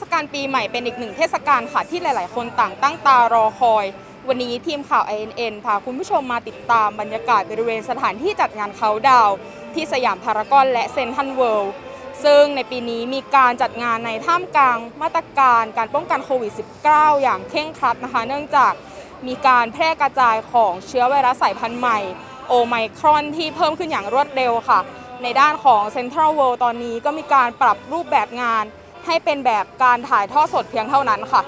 ศกาลปีใหม่เป็นอีกหนึ่งเทศกาลค่ะที่หลาย ๆ คนต่างตั้งตารอคอย วันนี้ทีมข่าว INN พาคุณผู้ชมมาติดตามบรรยากาศบริเวณสถานที่จัดงานเขาดาวที่สยามพารากอนและเซนทรัลเวิลด์ซึ่งในปีนี้มีการจัดงานในท่ามกลางมาตรการการป้องกันโควิด -19 อย่างเคร่งครัดนะคะ เนื่องจากมีการแพร่กระจายของเชื้อไวรัสสายพันธุ์ใหม่โอไมครอนที่เพิ่มขึ้นอย่างรวดเร็วค่ะ ในด้านของ Central World ตอนนี้ก็มีการปรับรูปแบบงาน ให้เป็นแบบการถ่ายทอดสดเพียงเท่านั้นค่ะ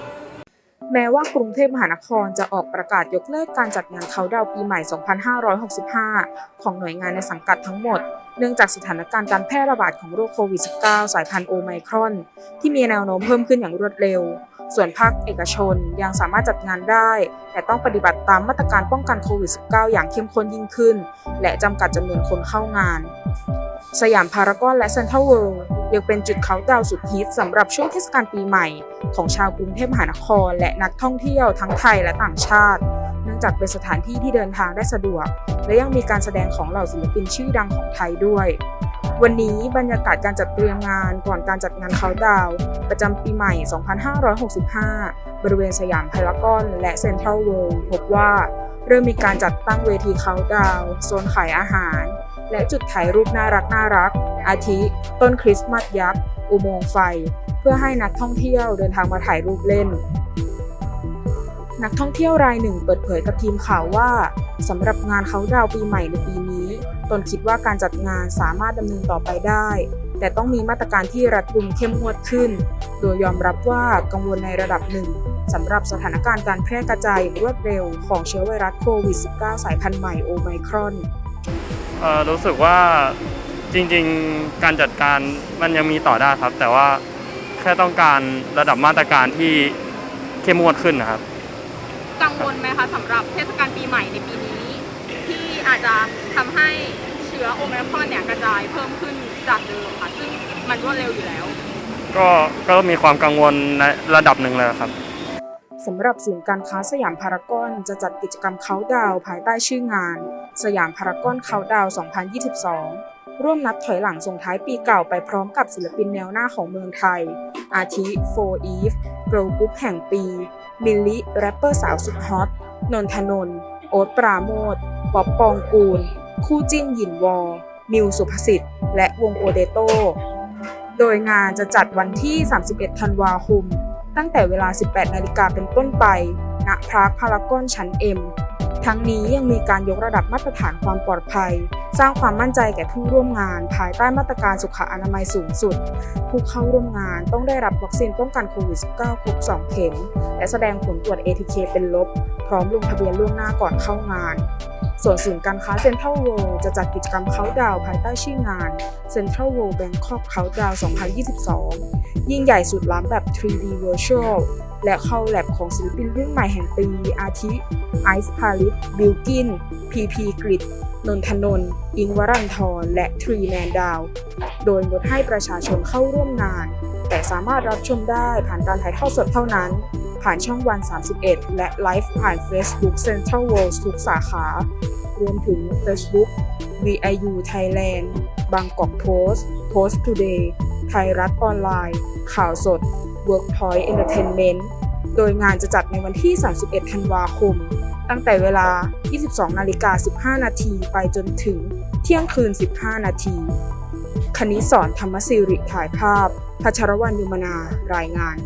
แม้ว่ากรุงเทพมหานครจะออกประกาศยกเลิกการจัดงานเขาดาวปีใหม่ 2565 ของหน่วยงานในสังกัดทั้งหมด เนื่องจากสถานการณ์การแพร่ระบาดของโรคโควิด -19 สายพันธุ์โอไมครอน ที่มีแนวโน้มเพิ่มขึ้นอย่างรวดเร็วส่วนภาคเอกชนยังสามารถจัดงานได้ แต่ต้องปฏิบัติตามมาตรการป้องกันโควิด -19 อย่างเข้มข้นยิ่งขึ้น และจำกัดจำนวนคนเข้างาน สยามพารากอนและเซ็นทรัลเวิลด์ ยังเป็นจุดเขาดาวสุดฮิตสำหรับช่วงเทศกาลปีใหม่ ของชาวกรุงเทพมหานคร และนักท่องเที่ยวทั้งไทยและต่างชาติ เนื่องจากเป็นสถานที่ที่เดินทางได้สะดวก และยังมีการแสดงของเหล่าศิลปินชื่อดังของไทยด้วย วันนี้บรรยากาศการจัดเตรียมงานก่อนการจัดงานเขาดาวประจำปีใหม่ 2565 บริเวณสยามพารากอนและเซ็นทรัลเวิลด์พบว่าเริ่มมีการจัดตั้งเวทีเขาดาวโซนขายอาหาร และจุดถ่ายรูปน่ารักน่ารัก อาทิ ต้นคริสต์มาสยักษ์ อุโมงค์ไฟ เพื่อให้นักท่องเที่ยวเดินทางมาถ่ายรูปเล่น นักท่องเที่ยวรายหนึ่งเปิดเผยกับทีมข่าวว่าสำหรับงานเขาดาวปีใหม่ในปีนี้ ตนคิดว่าการจัดงานสามารถดำเนินต่อไปได้ แต่ต้องมีมาตรการที่รัดกุมเข้มงวดขึ้น โดยยอมรับว่ากังวลในระดับหนึ่งสำหรับสถานการณ์การแพร่กระจายรวดเร็วของเชื้อไวรัสโควิด -19 สายพันธุ์ใหม่โอไมครอน เอ่อรู้สึกว่าจริงๆการจัดการมันยังมีต่อได้ครับ แต่ว่าแค่ต้องการระดับมาตรการที่เข้มงวดขึ้นนะครับ กังวลไหมคะสำหรับเทศกาลปีใหม่ในปีนี้ ที่อาจจะทำให้เชื้อโอไมครอนเนี่ยกระจายเพิ่มขึ้นจากเดิมค่ะซึ่งมันรวดเร็วอยู่แล้ว ก็ก็มีความกังวลในระดับหนึ่งเลยครับ สำหรับศูนย์การค้าสยามพารากอนจะจัดกิจกรรมเขาน์ดาวภายใต้ชื่องาน สยามพารากอนเขาน์ดาว 2022 ร่วมนับถอยหลังส่งท้ายปีเก่าไปพร้อมกับศิลปินแนวหน้าของเมืองไทย อาทิโฟอีฟกร์ลกรุ๊ปแห่งปี มิลลิแรปเปอร์สาวสุดฮอต นนทนน โอ๊ตปราโมทป๊อปปองกูล คู่จิ้นหยินวอ มิวสุภสิทธิ์ และวงโอเดโต โดยงานจะจัดวันที่ 31 ธันวาคม ตั้งแต่เวลา 18 นาฬิกาเป็นต้นไป ณ พาร์คพารากอนชั้น M ทั้งนี้ยังมีการยกระดับมาตรฐานความปลอดภัย สร้างความมั่นใจแก่ผู้ร่วมงาน ภายใต้มาตรการสุขอนามัยสูงสุด ผู้เข้าร่วมงานต้องได้รับวัคซีนป้องกันโควิด -19 ครบ 2 เข็ม และแสดงผลตรวจ ATK เป็นลบ พร้อมลงทะเบียนล่วงหน้าก่อนเข้างาน ส่วนศูนย์การค้าเซ็นทรัลเวิลด์จะจัดกิจกรรมเขาน์ดาวภายใต้ชื่องาน Central World Bangkok Countdown 2022 ยิ่งใหญ่สุดล้ำแบบ 3D Virtual และเข้าแลบของศิลปินรุ่นใหม่แห่งปี อาทิ ไอซ์พาลิสบิลกิน พีพีกริดนนทนน อิงวรันทร และทรีแมนดาว โดยงดให้ประชาชนเข้าร่วมงาน แต่สามารถรับชมได้ผ่านการถ่ายทอดสดเท่านั้น ผ่านช่องวัน 31 และไลฟ์ผ่าน Facebook Central World ทุกสาขา รวมถึง Facebook VIU Thailand บางกอกโพสต์ Post Today ไทยรัฐออนไลน์ ข่าวสด Workpoint Entertainment โดยงานจะจัดในวันที่ 31 ธันวาคม ตั้งแต่เวลา 22 นาฬิกา 15 นาทีไปจนถึงเที่ยงคืน 15 นาที คณิสอนธรรมสิริถ่ายภาพพัชรวรรณยุมนารายงาน